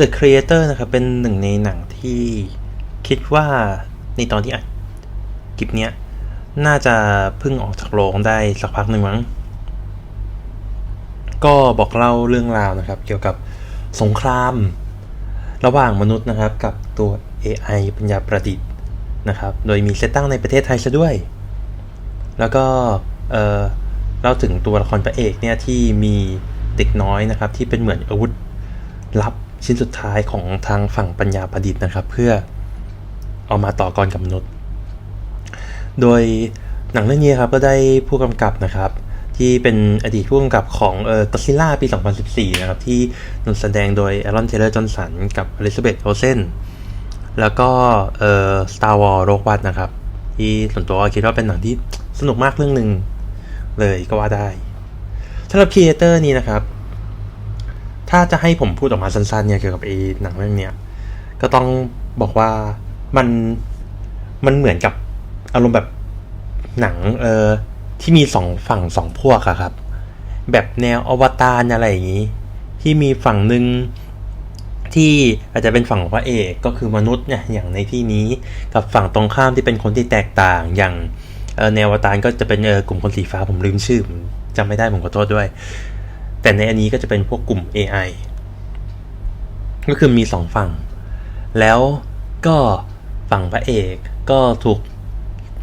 The Creator นะครับ เป็นหนึ่งในหนังที่คิดว่าในตอนที่อัดคลิปเนี้ย น่าจะเพิ่งออกจากโรงได้สักพักหนึ่งมั้ง ก็บอกเล่าเรื่องราวนะครับ เกี่ยวกับสงคราม ระหว่างมนุษย์นะครับ กับตัว AI ปัญญาประดิษฐ์นะครับ โดยมีเซตตั้งในประเทศไทยซะด้วย แล้วก็เออเล่าถึงตัวละครพระเอกเนี่ยที่มีเด็กน้อยนะครับ ที่เป็นเหมือนอาวุธลับ ชิ้นสุดท้ายของทางฝั่งปัญญาประดิษฐ์นะครับ เพื่อเอามาต่อกรกับมนุษย์ โดยหนังเรื่องนี้ครับก็ได้ผู้กำกับนะครับ ที่เป็นอดีตผู้กำกับของเอ่อ Godzilla ปี 2014 นะครับ ที่นำแสดงโดยแอรอนเทเลอร์จอห์นสันกับอลิซาเบธโอเซนแล้วก็เอ่อ Star Wars โรกวัตนะครับ ที่ส่วนตัวคิดว่าเป็นหนังที่สนุกมากเรื่องหนึ่งเลยก็ว่าได้สำหรับ Creator นี้นะครับ ถ้าจะให้ผมพูดออกมาสั้นๆเนี่ยเกี่ยวกับไอ้หนังเรื่องเนี้ยก็ต้องบอกว่ามันมันเหมือนกับอารมณ์แบบหนังเออที่มีสองฝั่งสองพวกอะครับ แบบแนวอวตารอะไรอย่างนี้ ที่มีฝั่งหนึ่งที่อาจจะเป็นฝั่งพระเอกก็คือมนุษย์เนี่ยอย่างในที่นี้กับฝั่งตรงข้ามที่เป็นคนที่แตกต่างอย่างแนวอวตารก็จะเป็นเออกลุ่มคนสีฟ้าผมลืมชื่อผมจำไม่ได้ผมขอโทษด้วย แต่ในอันนี้ก็จะเป็นพวกกลุ่ม AI ก็คือมีสองฝั่ง แล้วก็ฝั่งพระเอกก็ถูก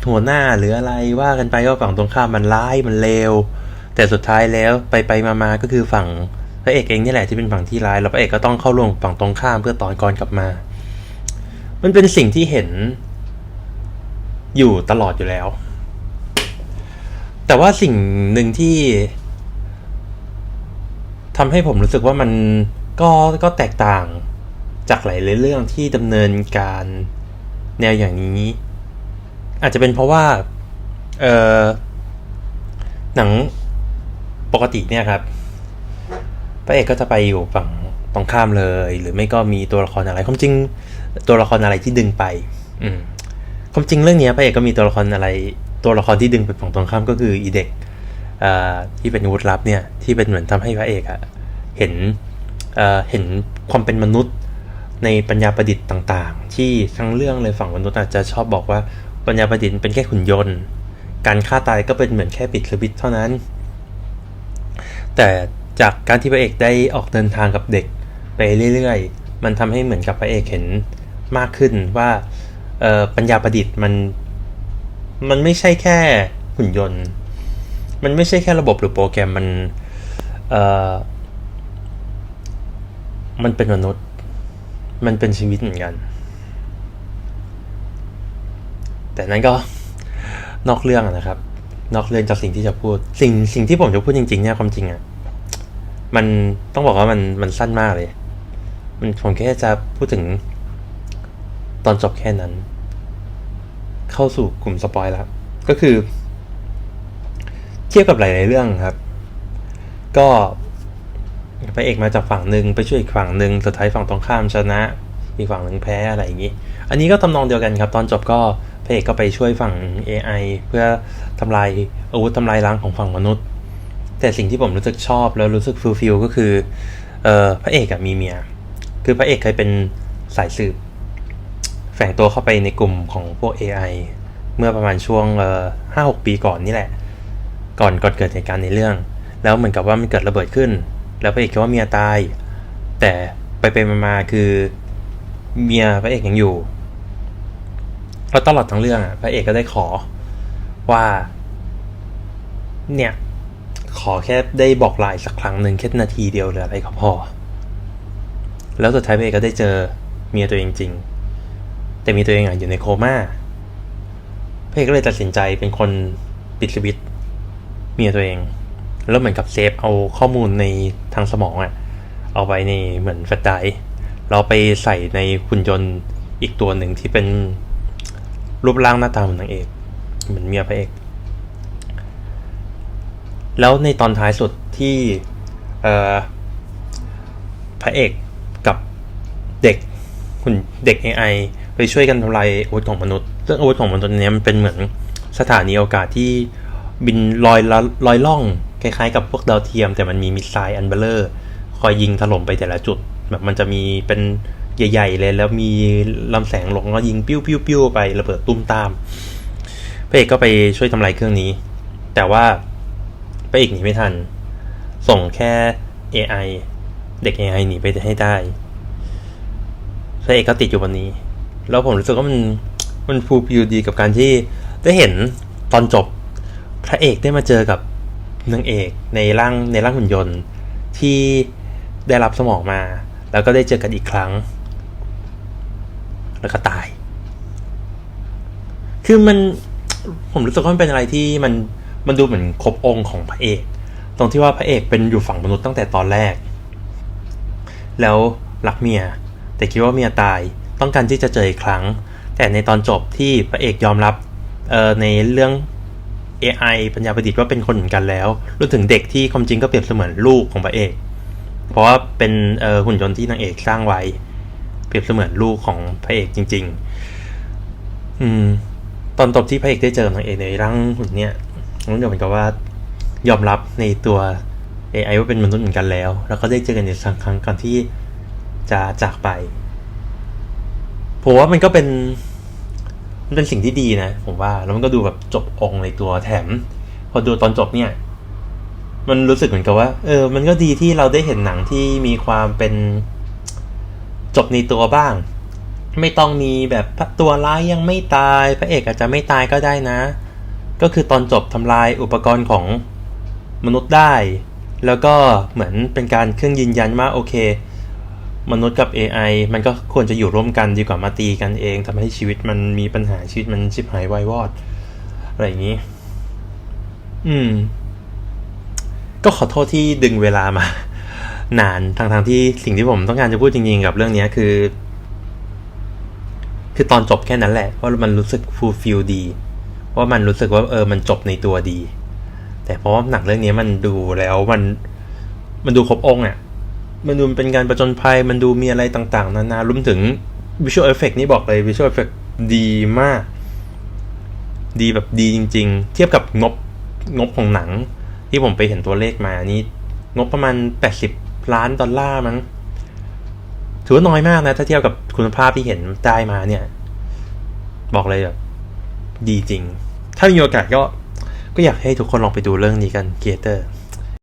หัวหน้าหรืออะไรว่ากันไปว่าฝั่งตรงข้ามมันร้ายมันเลวแต่สุดท้ายแล้วไปไปมามาก็คือฝั่งพระเอกเองนี่แหละที่เป็นฝั่งที่ร้าย แล้วพระเอกก็ต้องเข้าร่วมฝั่งตรงข้ามเพื่อต่อกรกลับมา มันเป็นสิ่งที่เห็นอยู่ตลอดอยู่แล้ว แต่ว่าสิ่งหนึ่งที่ ทำให้ผมรู้สึกว่ามันก็ก็แตกต่างจากหลายเรื่องที่ดำเนินการแนวอย่างนี้ อาจจะเป็นเพราะว่าเออหนังปกติเนี่ยครับพระเอกก็จะไปอยู่ฝั่งตรงข้ามเลย หรือไม่ก็มีตัวละครอะไรความจริง ตัวละครอะไรที่ดึงไป อืมความจริงเรื่องนี้พระเอกก็มีตัวละครอะไร ตัวละครที่ดึงไปฝั่งตรงข้ามก็คืออีเด็ก ที่เป็นอาวุธลับเนี่ยที่เป็นเหมือนทำให้พระเอกอะเห็นเห็นความเป็นมนุษย์ในปัญญาประดิษฐ์ต่างๆ ที่ทั้งเรื่องเลยฝั่งมนุษย์อาจจะชอบบอกว่าปัญญาประดิษฐ์เป็นแค่ขุนยนต์ การฆ่าตายก็เป็นเหมือนแค่ปิดสวิตเท่านั้น แต่จากการที่พระเอกได้ออกเดินทางกับเด็กไปเรื่อยๆ มันทำให้เหมือนกับพระเอกเห็นมากขึ้นว่าปัญญาประดิษฐ์มันมันไม่ใช่แค่หุ่นยนต์ มันไม่ใช่แค่ระบบหรือโปรแกรมมันเอ่อมันเป็นมนุษย์ มันเป็นชีวิตเหมือนกัน แต่นั้นก็นอกเรื่องนะครับ นอกเรื่องจากสิ่งที่จะพูด สิ่งสิ่งที่ผมจะพูดจริง ๆ เนี่ยความจริงอะ่ะมันต้องบอกว่ามันมันสั้นมากเลย มันผมแค่จะพูดถึงตอนจบแค่นั้น เข้าสู่กลุ่มสปอยแล้ว ก็คือ ทียบกับหลาย ๆ เรื่องครับ ก็พระเอกมาจากฝั่งหนึ่งไปช่วยอีกฝั่งหนึ่งสุดท้ายฝั่งตรงข้ามชนะ อีกฝั่งหนึ่งแพ้อะไรอย่างนี้ อันนี้ก็ทำนองเดียวกันครับ ตอนจบก็พระเอกก็ไปช่วยฝั่ง AI เพื่อทำลายอาวุธทำลายล้างของฝั่งมนุษย์ แต่สิ่งที่ผมรู้สึกชอบแล้วรู้สึกฟูลฟิลก็คือเออพระเอกกับมีเมีย คือพระเอกเคยเป็นสายสืบ แฝงตัวเข้าไปในกลุ่มของพวก AI เมื่อประมาณช่วงห้าหกปีก่อนนี่แหละ ก่อนก่อนเกิดเหตุการณ์ในเรื่อง แล้วเหมือนกับว่ามันเกิดระเบิดขึ้น แล้วพระเอกคิดว่าเมียตาย แต่ไปไปมาคือเมียพระเอกยังอยู่แล้วตลอดทั้งเรื่องอะพระเอกก็ได้ขอว่า เนี่ย ขอแค่ได้บอกลายสักครั้งหนึ่งแค่นาทีเดียวหรืออะไรก็พอ แล้วสุดท้ายพระเอกก็ได้เจอเมียตัวเองจริง แต่มีตัวเองอะอยู่ในโคม่าพระเอกก็เลยตัดสินใจเป็นคนปิดสวิต เมียตัวเอง แล้วเหมือนกับเซฟเอาข้อมูลในทางสมองอะเอาไว้ในเหมือนแฟลชไดร์เราไปใส่ในหุ่นยนต์อีกตัวหนึ่งที่เป็นรูปร่างหน้าตาเหมือนนางเอก เหมือนเมียพระเอก แล้วในตอนท้ายสุดที่พระเอกกับเด็กหุ่นเด็ก AI ไปช่วยกันทำลายอาวุธของมนุษย์ ซึ่งอาวุธของมนุษย์นี้มันเป็นเหมือนสถานีอวกาศที่ บินลอยลอยล่อง คล้ายๆ กับพวกดาวเทียม แต่มันมีมิสไซล์อันเบลเลอร์ คอยยิงถล่มไปแต่ละจุด แบบมันจะมีเป็นใหญ่ๆเลย แล้วมีลำแสงลงแล้วยิงปิ้วปิ้วปิ้วไประเบิดตุ้มตามพระเอกก็ไปช่วยทำลายเครื่องนี้ แต่ว่าพระเอกหนีไม่ทัน ส่งแค่ AI เด็ก AI หนีไปให้ได้พระเอกก็ติดอยู่บนนี้ แล้วผมรู้สึกว่ามันมันฟูลฟิลดีกับการที่ได้เห็นตอนจบ พระเอกได้มาเจอกับนางเอกในร่างในร่างหุ่นยนต์ที่ได้รับสมองมา แล้วก็ได้เจอกันอีกครั้ง แล้วก็ตาย คือมันผมรู้สึกว่ามันเป็นอะไรที่มันมันดูเหมือนครบองค์ของพระเอก ตรงที่ว่าพระเอกเป็นอยู่ฝั่งมนุษย์ตั้งแต่ตอนแรก แล้วรักเมีย แต่คิดว่าเมียตายต้องการที่จะเจออีกครั้ง แต่ในตอนจบที่พระเอกยอมรับเออในเรื่อง AI ปัญญาประดิษฐ์ว่าเป็นคนเหมือนกันแล้วรวมถึงเด็กที่ความจริงก็เปรียบเสมือนลูกของพระเอก เพราะว่าเป็นหุ่นยนต์ที่นางเอกสร้างไว้ เปรียบเสมือนลูกของพระเอกจริง ๆ อืม ตอนจบที่พระเอกได้เจอนางเอกในร่างหุ่นเนี่ยมันก็เหมือนกับว่ายอมรับในตัว AI ว่าเป็นมนุษย์เหมือนกันแล้ว แล้วก็ได้เจอกันอีกครั้งก่อนที่จะจากไปผมว่ามันก็เป็น มันเป็นสิ่งที่ดีนะ ผมว่า แล้วมันก็ดูแบบจบองในตัวแถม พอดูตอนจบเนี่ย มันรู้สึกเหมือนกับว่า เออ มันก็ดีที่เราได้เห็นหนังที่มีความเป็นจบในตัวบ้าง ไม่ต้องมีแบบตัวร้ายยังไม่ตาย พระเอกอาจจะไม่ตายก็ได้นะ ก็คือตอนจบทำลายอุปกรณ์ของมนุษย์ได้ แล้วก็เหมือนเป็นการเครื่องยืนยันว่าโอเค มนุษย์กับ AI มันก็ควรจะอยู่ร่วมกันดีกว่ามาตีกันเองทำให้ชีวิตมันมีปัญหาชีวิตมันชิบหายวายวอด อะไรอย่างนี้ อืม ก็ขอโทษที่ดึงเวลามานานทางทางที่สิ่งที่ผมต้องการจะพูดจริงๆกับเรื่องนี้คือ คือตอนจบแค่นั้นแหละว่ามันรู้สึกฟูลฟิลดี ว่ามันรู้สึกว่าเออมันจบในตัวดี แต่เพราะว่าหนังเรื่องนี้มันดูแล้วมัน มันดูครบองค์อะ มันดูเป็นการประจนภัย มันดูมีอะไรต่างๆ นานารวมถึง Visual Effect นี่บอกเลย Visual Effect ดีมาก ดีแบบดีจริง ๆ เทียบกับงบงบของหนัง ที่ผมไปเห็นตัวเลขมานี่งบประมาณ 80 ล้านดอลลาร์มั้งถือว่าน้อยมากนะ ถ้าเทียบกับคุณภาพที่เห็นได้มาเนี่ย บอกเลยแบบดีจริง ถ้ามีโอกาสก็ก็อยากให้ทุกคนลองไปดูเรื่องนี้กันเกเตอร์